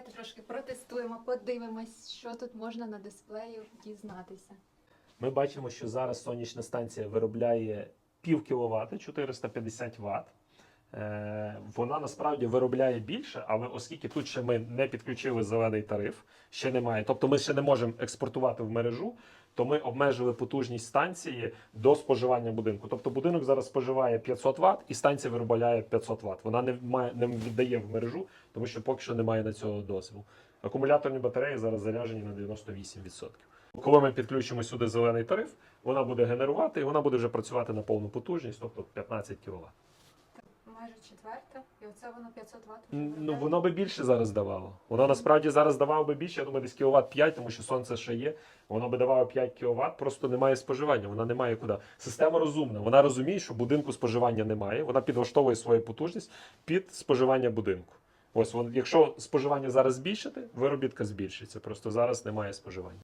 давайте трошки протестуємо, подивимось, що тут можна на дисплеї дізнатися. Ми бачимо, що зараз сонячна станція виробляє пів кіловата, 450 Вт. Е, Вона насправді виробляє більше, але оскільки тут ще ми не підключили зелений тариф, ще немає. Тобто ми ще не можемо експортувати в мережу, то ми обмежили потужність станції до споживання будинку. Тобто будинок зараз споживає 500 Вт і станція виробляє 500 Вт. Вона не має не віддає в мережу, тому що поки що немає на цього дозволу. Акумуляторні батареї зараз заряджені на 98%. Коли ми підключимо сюди зелений тариф, вона буде генерувати і вона буде вже працювати на повну потужність, тобто 15 кВт. Майже четверта, і оце воно 500 Вт. Ну воно би більше зараз давало. Воно насправді зараз давало би більше, я думаю, десь кіловат 5, тому що сонце ще є. Воно би давало 5 кВт, просто немає споживання, вона не має куди. Система розумна. Вона розуміє, що будинку споживання немає. Вона підлаштовує свою потужність під споживання будинку. Ось вон, якщо споживання зараз збільшити, виробітка збільшиться. Просто зараз немає споживання.